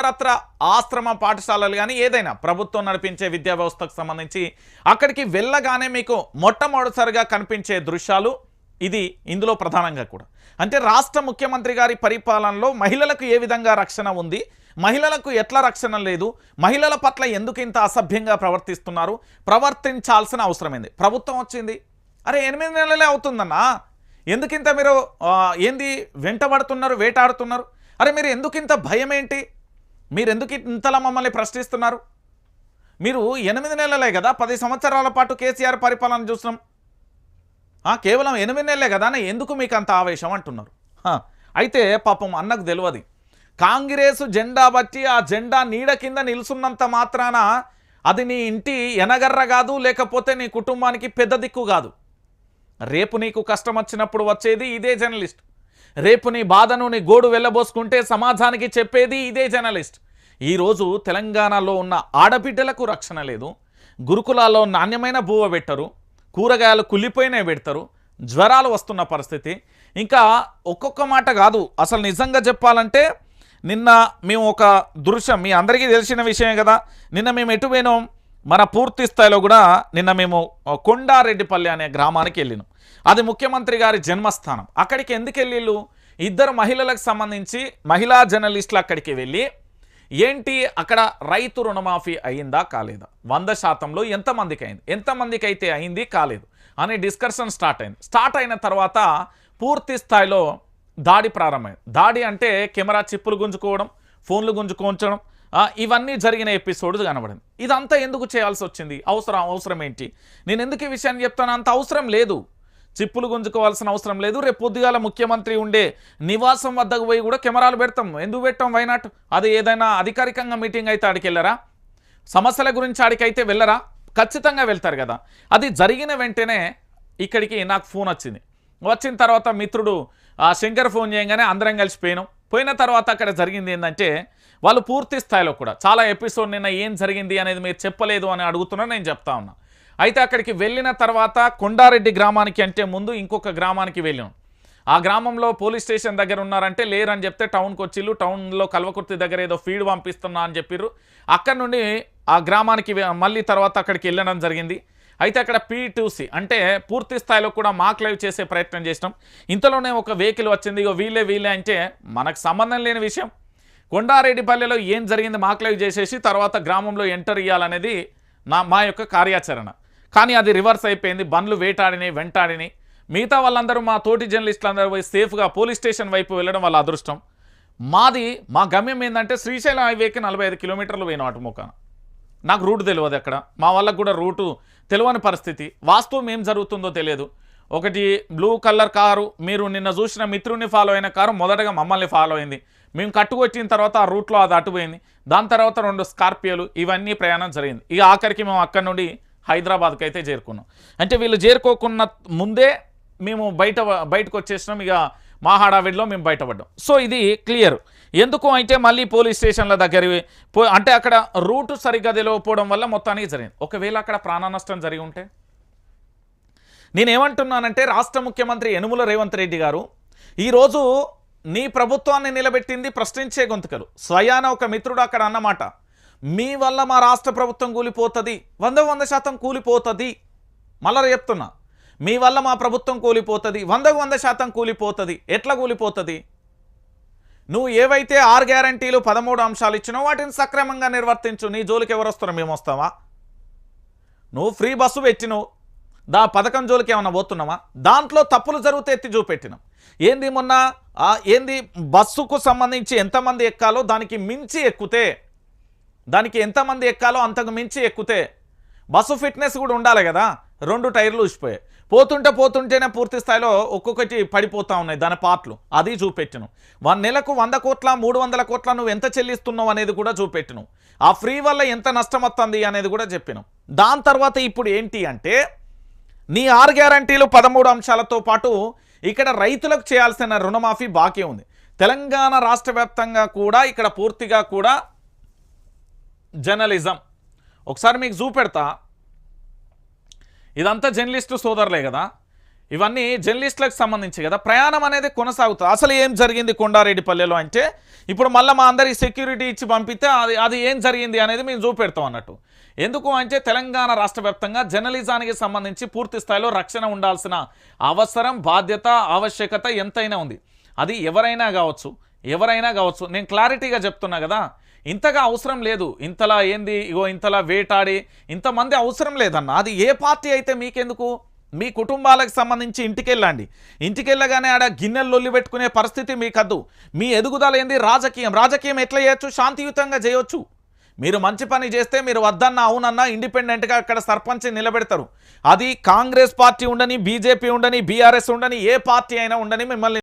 ఇతరత్ర ఆశ్రమ పాఠశాలలు కానీ ఏదైనా ప్రభుత్వం నడిపించే విద్యా వ్యవస్థకు సంబంధించి అక్కడికి వెళ్ళగానే మీకు మొట్టమొదటిసారిగా కనిపించే దృశ్యాలు ఇది ఇందులో ప్రధానంగా కూడా. అంటే రాష్ట్ర ముఖ్యమంత్రి గారి పరిపాలనలో మహిళలకు ఏ విధంగా రక్షణ ఉంది? మహిళలకు ఎట్లా రక్షణ లేదు? మహిళల పట్ల ఎందుకు ఇంత అసభ్యంగా ప్రవర్తిస్తున్నారు? ప్రవర్తించాల్సిన అవసరమైంది ప్రభుత్వం వచ్చింది. అరే ఎనిమిది నెలలే అవుతుందన్నా. ఎందుకింత మీరు ఏంది? వెంటబడుతున్నారు వేటాడుతున్నారు? అరే మీరు ఎందుకు ఇంత భయం ఏంటి మీరు ఎందుకు ఇంతలా మమ్మల్ని ప్రశ్నిస్తున్నారు? మీరు ఎనిమిది నెలలే కదా పది సంవత్సరాల పాటు కేసీఆర్ పరిపాలన చూసినాం కేవలం ఎనిమిది నెలలే కదా ఎందుకు మీకు అంత ఆవేశం అంటున్నారు? అయితే పాపం అన్నకు తెలియదు. కాంగ్రెస్ జెండా బట్టి ఆ జెండా నీడ కింద నిలుసున్నంత మాత్రాన అది నీ ఇంటి ఎనగర్ర కాదు లేకపోతే నీ కుటుంబానికి పెద్ద దిక్కు కాదు. రేపు నీకు కష్టం వచ్చినప్పుడు వచ్చేది ఇదే జర్నలిస్ట్. రేపు నీ బాధను నీ గోడు వెళ్ళబోసుకుంటే సమాజానికి చెప్పేది ఇదే జర్నలిస్ట్. ఈరోజు తెలంగాణలో ఉన్న ఆడబిడ్డలకు రక్షణ లేదు. గురుకులాల్లో నాణ్యమైన బువ్వ పెట్టరు. కూరగాయలు కుళ్ళిపోయినే పెడతారు. జ్వరాలు వస్తున్న పరిస్థితి. ఇంకా ఒక్కొక్క మాట కాదు. అసలు నిజంగా చెప్పాలంటే నిన్న మేము ఒక దృశ్యం మీ అందరికీ తెలిసిన విషయం కదా. నిన్న మేము ఎటు పోయినాం? మన పూర్తి స్థాయిలో కూడా నిన్న మేము కొండారెడ్డిపల్లి అనే గ్రామానికి వెళ్ళినాం. అది ముఖ్యమంత్రి గారి జన్మస్థానం. అక్కడికి ఎందుకు వెళ్ళిళ్ళు? ఇద్దరు మహిళలకు సంబంధించి మహిళా జర్నలిస్టులు అక్కడికి వెళ్ళి ఏంటి అక్కడ రైతు రుణమాఫీ అయిందా కాలేదా? వంద శాతంలో ఎంతమందికి అయింది? ఎంతమందికి అయితే అయింది కాలేదు? అనే డిస్కషన్ స్టార్ట్ అయింది. స్టార్ట్ అయిన తర్వాత పూర్తి స్థాయిలో దాడి ప్రారంభమైంది. దాడి అంటే కెమెరా చిప్పులు గుంజుకోవడం ఫోన్లు గుంజుకోంచడం ఇవన్నీ జరిగిన ఎపిసోడ్ కనబడింది. ఇదంతా ఎందుకు చేయాల్సి వచ్చింది? అవసరం అవసరం ఏంటి? నేను ఎందుకు ఈ విషయాన్ని చెప్తాను? అంత అవసరం లేదు. చిప్పులు గుంజుకోవాల్సిన అవసరం లేదు. రేపు పొద్దుగాల ముఖ్యమంత్రి ఉండే నివాసం వద్దకు పోయి కూడా కెమెరాలు పెడతాం. ఎందుకు పెట్టాం? వైనాట్ అది ఏదైనా అధికారికంగా మీటింగ్ అయితే ఆడికి వెళ్ళరా? సమస్యల గురించి ఆడికైతే వెళ్ళరా? ఖచ్చితంగా వెళ్తారు కదా. అది జరిగిన వెంటనే ఇక్కడికి నాకు ఫోన్ వచ్చింది. వచ్చిన తర్వాత మిత్రుడు ఆ శంకర్ ఫోన్ చేయగానే అందరం కలిసి పోయిన తర్వాత అక్కడ జరిగింది ఏంటంటే వాళ్ళు పూర్తి స్థాయిలో కూడా చాలా ఎపిసోడ్ నిన్న ఏం జరిగింది అనేది మీరు చెప్పలేదు అని అడుగుతున్నా నేను చెప్తా ఉన్నా. అయితే అక్కడికి వెళ్ళిన తర్వాత కొండారెడ్డి గ్రామానికి అంటే ముందు ఇంకొక గ్రామానికి వెళ్ళాం. ఆ గ్రామంలో పోలీస్ స్టేషన్ దగ్గర ఉన్నారంటే లేరని చెప్తే టౌన్కి వచ్చిళ్ళు టౌన్లో కల్వకుర్తి దగ్గర ఏదో ఫీడ్ పంపిస్తున్నా అని చెప్పిర్రు. అక్కడ నుండి ఆ గ్రామానికి మళ్ళీ తర్వాత అక్కడికి వెళ్ళడం జరిగింది. అయితే అక్కడ పీటూసీ అంటే పూర్తి స్థాయిలో కూడా మాక్ లైవ్ చేసే ప్రయత్నం చేసినాం. ఇంతలోనే ఒక వెహికల్ వచ్చింది. ఇగో వీలే వీలే అంటే మనకు సంబంధం లేని విషయం. కొండారెడ్డిపల్లెలో ఏం జరిగింది మాక్ లైవ్ చేసేసి తర్వాత గ్రామంలో ఎంటర్ ఇవ్వాలనేది నా మా యొక్క కార్యాచరణ. కానీ అది రివర్స్ అయిపోయింది. బండ్లు వేటాడినాయి వెంటాడినాయి. మిగతా వాళ్ళందరూ మా తోటి జర్నలిస్టులందరూ పోయి సేఫ్గా పోలీస్ స్టేషన్ వైపు వెళ్ళడం వాళ్ళ అదృష్టం. మాది మా గమ్యం ఏంటంటే శ్రీశైలం హైవేకి నలభై ఐదు కిలోమీటర్లు పోయిన అటు నాకు రూట్ తెలియదు అక్కడ. మా వాళ్ళకు కూడా రూటు తెలియని పరిస్థితి. వాస్తవం ఏం జరుగుతుందో తెలియదు. ఒకటి బ్లూ కలర్ కారు మీరు నిన్న చూసిన మిత్రుని ఫాలో అయిన కారు మొదటగా మమ్మల్ని ఫాలో అయింది. మేము కట్టుకొచ్చిన తర్వాత ఆ రూట్లో అది అటుపోయింది. దాని తర్వాత రెండు స్కార్పియోలు ఇవన్నీ ప్రయాణం జరిగింది. ఇక ఆఖరికి మేము అక్కడ నుండి హైదరాబాద్కి అయితే చేరుకున్నాం. అంటే వీళ్ళు చేరుకోకున్న ముందే మేము బయట బయటకు వచ్చేసినాం. ఇక మా హడావిడిలో మేము బయటపడ్డాం. సో ఇది క్లియర్ ఎందుకు అయితే మళ్ళీ పోలీస్ స్టేషన్ల దగ్గర అంటే అక్కడ రూటు సరిగ్గా తెలియకపోవడం వల్ల మొత్తానికి జరిగింది. ఒకవేళ అక్కడ ప్రాణ నష్టం జరిగి ఉంటే? నేనేమంటున్నానంటే రాష్ట్ర ముఖ్యమంత్రి యనుమల రేవంత్ రెడ్డి గారు ఈరోజు నీ ప్రభుత్వాన్ని నిలబెట్టింది ప్రశ్నించే గొంతుకలు. స్వయాన ఒక మిత్రుడు అక్కడ అన్నమాట. మీ వల్ల మా రాష్ట్ర ప్రభుత్వం కూలిపోతుంది. వంద వంద శాతం కూలిపోతుంది. మళ్ళా చెప్తున్నా. మీ వల్ల మా ప్రభుత్వం కూలిపోతుంది. వందకు వంద శాతం కూలిపోతుంది. ఎట్లా కూలిపోతుంది? నువ్వు ఏవైతే ఆరు గ్యారంటీలు పదమూడు అంశాలు ఇచ్చినో వాటిని సక్రమంగా నిర్వర్తించు. నీ జోలికి ఎవరు వస్తారో? మేము వస్తావా నువ్వు ఫ్రీ బస్సు పెట్టినవు దా పథకం జోలికి ఏమన్నా పోతున్నావా దాంట్లో తప్పులు జరిగితే ఎత్తి చూపెట్టినాం. ఏంది మొన్న ఏంది బస్సుకు సంబంధించి ఎంతమంది ఎక్కాలో దానికి మించి ఎక్కితే దానికి ఎంతమంది ఎక్కాలో అంతకు మించి ఎక్కితే బస్సు ఫిట్నెస్ కూడా ఉండాలి కదా. రెండు టైర్లు ఊసిపోయాయి. పోతుంటే పోతుంటేనే పూర్తి స్థాయిలో ఒక్కొక్కటి పడిపోతూ ఉన్నాయి దాని పార్ట్లు. అది చూపెట్టును. వన్ నెలకు వంద కోట్ల మూడు వందల కోట్ల నువ్వు ఎంత చెల్లిస్తున్నావు అనేది కూడా చూపెట్టును. ఆ ఫ్రీ వల్ల ఎంత నష్టం వస్తుంది అనేది కూడా చెప్పినాం. దాని తర్వాత ఇప్పుడు ఏంటి అంటే నీ ఆరు గ్యారంటీలు పదమూడు అంశాలతో పాటు ఇక్కడ రైతులకు చేయాల్సిన రుణమాఫీ బాకీ ఉంది. తెలంగాణ రాష్ట్ర వ్యాప్తంగా కూడా ఇక్కడ పూర్తిగా కూడా జర్నలిజం. ఒకసారి మీకు చూపెడతా. ఇదంతా జర్నలిస్టు సోదరులే కదా. ఇవన్నీ జర్నలిస్టులకు సంబంధించి కదా. ప్రయాణం అనేది కొనసాగుతుంది. అసలు ఏం జరిగింది కొండారెడ్డిపల్లెలో అంటే ఇప్పుడు మళ్ళీ మా అందరికి సెక్యూరిటీ ఇచ్చి పంపితే అది అది ఏం జరిగింది అనేది మేము చూపెడతాం అన్నట్టు. ఎందుకు అంటే తెలంగాణ రాష్ట్ర వ్యాప్తంగా జర్నలిజానికి సంబంధించి పూర్తి స్థాయిలో రక్షణ ఉండాల్సిన అవసరం బాధ్యత ఆవశ్యకత ఎంతైనా ఉంది. అది ఎవరైనా కావచ్చు ఎవరైనా కావచ్చు. నేను క్లారిటీగా చెప్తున్నా కదా ఇంతగా అవసరం లేదు. ఇంతలా ఏంది? ఇగో ఇంతలా వేటాడి ఇంతమంది అవసరం లేదన్న. అది ఏ పార్టీ అయితే మీకెందుకు? మీ కుటుంబాలకు సంబంధించి ఇంటికెళ్ళండి. ఇంటికెళ్ళగానే ఆడ గిన్నెలు లొల్లి పెట్టుకునే పరిస్థితి మీకద్దు. మీ ఎదుగుదల ఏంది? రాజకీయం. రాజకీయం ఎట్లా చేయొచ్చు? శాంతియుతంగా చేయొచ్చు. మీరు మంచి పని చేస్తే మీరు వద్దన్నా అవునన్నా ఇండిపెండెంట్గా అక్కడ సర్పంచ్ నిలబెడతారు. అది కాంగ్రెస్ పార్టీ ఉండని బీజేపీ ఉండని బీఆర్ఎస్ ఉండని ఏ పార్టీ అయినా ఉండని మిమ్మల్ని